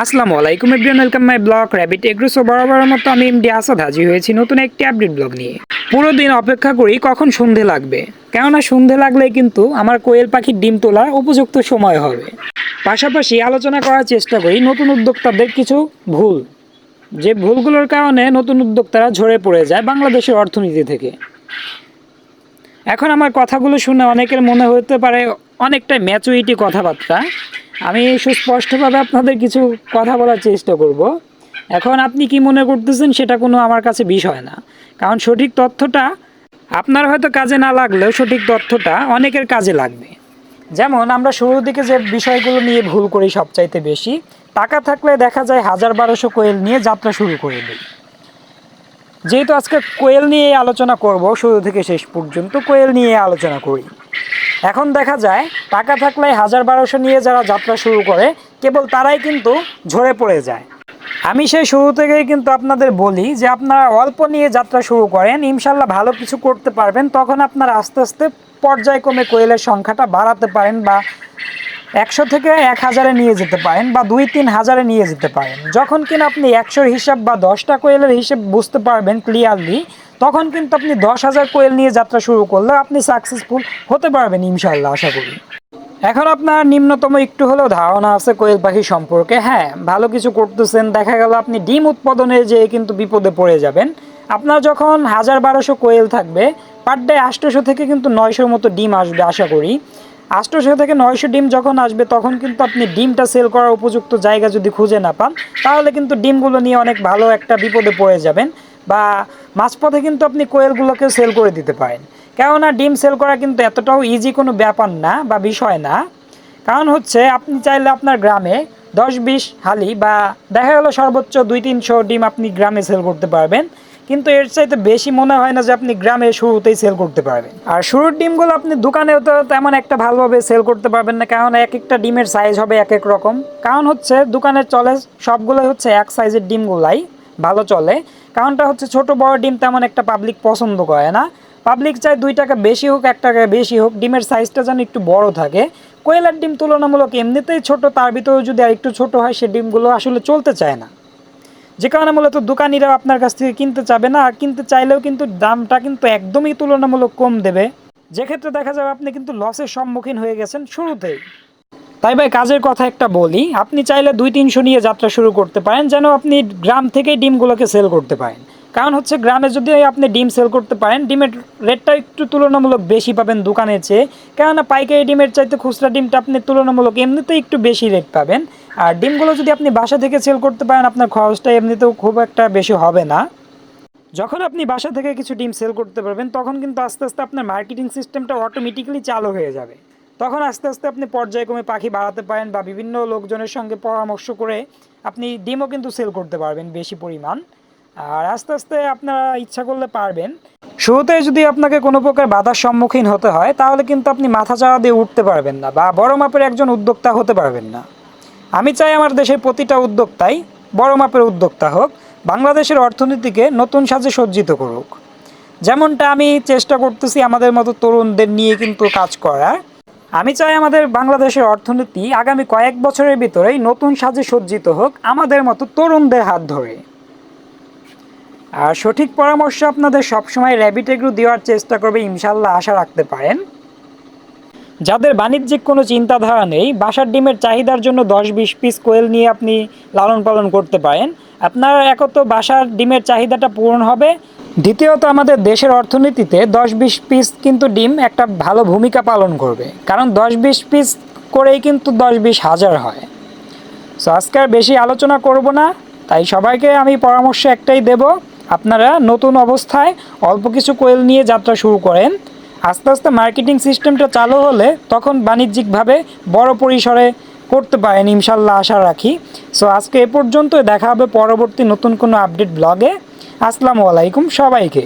আসসালামু আলাইকুম everyone, welcome my blog rabbit এগ্রোসো বরাবরের মতো আমি এমডি আসাদ, হাজির হয়েছি নতুন একটি আপডেট ব্লগ নিয়ে। পুরো দিন অপেক্ষা করি কখন সন্ধে লাগবে। কেননা সন্ধে লাগলে কিন্তু আমার কোয়েল পাখির ডিম তোলার উপযুক্ত সময় হবে। পাশাপাশি আলোচনা করার চেষ্টা করি নতুন উদ্যোক্তাদের কিছু ভুল। যে ভুলগুলোর কারণে নতুন উদ্যোক্তারা ঝরে পড়ে যায় বাংলাদেশের অর্থনীতি থেকে। এখন আমার কথাগুলো শুনে অনেকের মনে হতে পারে অনেকটাই ম্যাচুরিটি কথাবার্তা। আমি সুস্পষ্টভাবে আপনাদের কিছু কথা বলার চেষ্টা করব। এখন আপনি কি মনে করতেছেন সেটা কোনো আমার কাছে বিষয় না। কারণ সঠিক তথ্যটা আপনার হয়তো কাজে না লাগলেও সঠিক তথ্যটা অনেকের কাজে লাগবে। যেমন আমরা শুরুর দিকে যে বিষয়গুলো নিয়ে ভুল করি সবচাইতে বেশি, টাকা থাকলে দেখা যায় হাজার বারোশো কোয়েল নিয়ে যাত্রা শুরু করে দিই যেহেতু আজকে কোয়েল নিয়ে আলোচনা করব, শুরু থেকে শেষ পর্যন্ত কোয়েল নিয়ে আলোচনা করি। এখন দেখা যায়, টাকা থাকলে হাজার বারোশো নিয়ে যারা যাত্রা শুরু করে, কেবল তারাই কিন্তু ঝরে পড়ে যায়। আমি সেই শুরু থেকেই কিন্তু আপনাদের বলি যে আপনারা অল্প নিয়ে যাত্রা শুরু করেন, ইনশাল্লাহ ভালো কিছু করতে পারবেন, তখন আপনারা আস্তে আস্তে পর্যায়ক্রমে কোয়েলের সংখ্যাটা বাড়াতে পারেন বা একশো থেকে এক হাজারে নিয়ে যেতে পারেন বা দুই তিন হাজারে নিয়ে যেতে পারেন। যখন কিনা আপনি একশোর হিসাব বা দশটা কোয়েলের হিসেব বুঝতে পারবেন ক্লিয়ারলি তখন কিন্তু আপনি দশ হাজার কোয়েল নিয়ে যাত্রা শুরু করলে আপনি সাকসেসফুল হতে পারবেন ইনশাল্লাহ আশা করি। এখন আপনার নিম্নতম একটু হলেও ধারণা আছে কোয়েল পাখি সম্পর্কে। হ্যাঁ ভালো কিছু করতেছেন, দেখা গেল আপনি ডিম উৎপাদনে যেয়ে কিন্তু বিপদে পড়ে যাবেন। আপনার যখন হাজার বারোশো কোয়েল থাকবে পার ডে আষ্টশো থেকে কিন্তু নয়শোর মতো ডিম আসবে, আশা করি। আষ্টশো থেকে নয়শো ডিম যখন আসবে, তখন কিন্তু আপনি ডিমটা সেল করার উপযুক্ত জায়গা যদি খুঁজে না পান, তাহলে কিন্তু ডিমগুলো নিয়ে অনেক ভালো একটা বিপদে পড়ে যাবেন বা মাঝপথে কিন্তু আপনি কোয়েলগুলোকে সেল করে দিতে পারেন। কেননা ডিম সেল করা কিন্তু এতটাও ইজি কোনো ব্যাপার না বা বিষয় না। কারণ হচ্ছে আপনি চাইলে আপনার গ্রামে দশ বিশ হালি বা দেখা গেলো সর্বোচ্চ দুই তিনশো ডিম আপনি গ্রামে সেল করতে পারবেন। কিন্তু এর চাইতে বেশি মনে হয় না যে আপনি গ্রামে শুরুতেই সেল করতে পারবেন। আর শুরুর ডিমগুলো আপনি দোকানেও তো তেমন একটা ভালোভাবে সেল করতে পারবেন না, কারণ এক একটা ডিমের সাইজ হবে এক এক রকম। কারণ হচ্ছে দোকানে চলে সবগুলোই হচ্ছে এক সাইজের ডিমগুলাই। ভালো চলে। কারণটা হচ্ছে ছোট বড় ডিম তেমন একটা পাবলিক পছন্দ করে না। পাবলিক চাই দুই টাকা বেশি হোক, এক টাকা বেশি হোক, ডিমের সাইজটা যেন একটু বড় থাকে। কোয়েলার ডিম তুলনামূলক এমনিতেই ছোট, তার ভিতরেও যদি আর একটু ছোট হয়, সে ডিমগুলো আসলে চলতে চায় না। যে কারণে মূলত দোকানিরা আপনার কাছ থেকে কিনতে চাবে না, আর কিনতে চাইলেও কিন্তু দামটা কিন্তু একদমই তুলনামূলক কম দেবে। যেক্ষেত্রে দেখা যাবে আপনি কিন্তু লসের সম্মুখীন হয়ে গেছেন শুরুতেই। তাই ভাই, কাজের কথা একটা বলি, আপনি চাইলে দুই তিনশো নিয়ে যাত্রা শুরু করতে পারেন, যেন আপনি গ্রাম থেকেই ডিমগুলোকে সেল করতে পারেন। কারণ হচ্ছে গ্রামে যদি আপনি ডিম সেল করতে পারেন, ডিমের রেটটা একটু তুলনামূলক বেশি পাবেন দোকানের চেয়ে, কেননা পাইকারি ডিমের চাইতে খুচরা ডিমটা আপনি তুলনামূলক এমনিতেই একটু বেশি রেট পাবেন। আর ডিমগুলো যদি আপনি বাসা থেকে সেল করতে পারেন, আপনার খরচটা এমনিতেও খুব একটা বেশি হবে না। যখন আপনি বাসা থেকে কিছু ডিম সেল করতে পারবেন, তখন কিন্তু আস্তে আস্তে আপনার মার্কেটিং সিস্টেমটা অটোমেটিক্যালি চালু হয়ে যাবে। তখন আস্তে আস্তে আপনি পর্যায়ক্রমে পাখি বাড়াতে পারেন বা বিভিন্ন লোকজনের সঙ্গে পরামর্শ করে আপনি ডিমও কিন্তু সেল করতে পারবেন বেশি পরিমাণ। আর আস্তে আস্তে আপনারা ইচ্ছা করলে পারবেন। শুরুতে যদি আপনাকে কোনো প্রকার বাধার সম্মুখীন হতে হয়, তাহলে কিন্তু আপনি মাথা চাড়া দিয়ে উঠতে পারবেন না বা বড় মাপের একজন উদ্যোক্তা হতে পারবেন না। আমি চাই আমার দেশের প্রতিটা উদ্যোক্তাই বড় মাপের উদ্যোক্তা হোক, বাংলাদেশের অর্থনীতিকে নতুন সাজে সজ্জিত করুক। যেমনটা আমি চেষ্টা করতেছি আমাদের মতো তরুণদের নিয়ে কিন্তু কাজ করার। আমি চাই আমাদের বাংলাদেশের অর্থনীতি আগামী কয়েক বছরের ভিতরেই নতুন সাজে সজ্জিত হোক আমাদের মতো তরুণদের হাত ধরে। আর সঠিক পরামর্শ আপনাদের সবসময় র্যাবিট এগ্রু দেওয়ার চেষ্টা করবে, ইনশাল্লাহ আশা রাখতে পারেন। যাদের বাণিজ্যিক কোনো চিন্তাধারা নেই, বাসার ডিমের চাহিদার জন্য দশ বিশ পিস কোয়েল নিয়ে আপনি লালন পালন করতে পারেন। আপনার একত বাসার ডিমের চাহিদাটা পূরণ হবে। দ্বিতীয়ত, আমাদের দেশের অর্থনীতিতে দশ বিশ পিস কিন্তু ডিম একটা ভালো ভূমিকা পালন করবে। কারণ দশ বিশ পিস করেই কিন্তু দশ বিশ হাজার হয়। সো আজকে আর বেশি আলোচনা করব না। তাই সবাইকে আমি পরামর্শ একটাই দেব, আপনারা নতুন অবস্থায় অল্প কিছু কোয়েল নিয়ে যাত্রা শুরু করেন। আস্তে আস্তে মার্কেটিং সিস্টেমটা চালু হলে তখন বাণিজ্যিকভাবে বড় পরিসরে করতে পারেন, ইনশাল্লাহ আশা রাখি। সো আজকে এ পর্যন্ত দেখা হবে পরবর্তী নতুন কোনো আপডেট ব্লগে আসসালামু আলাইকুম সবাইকে।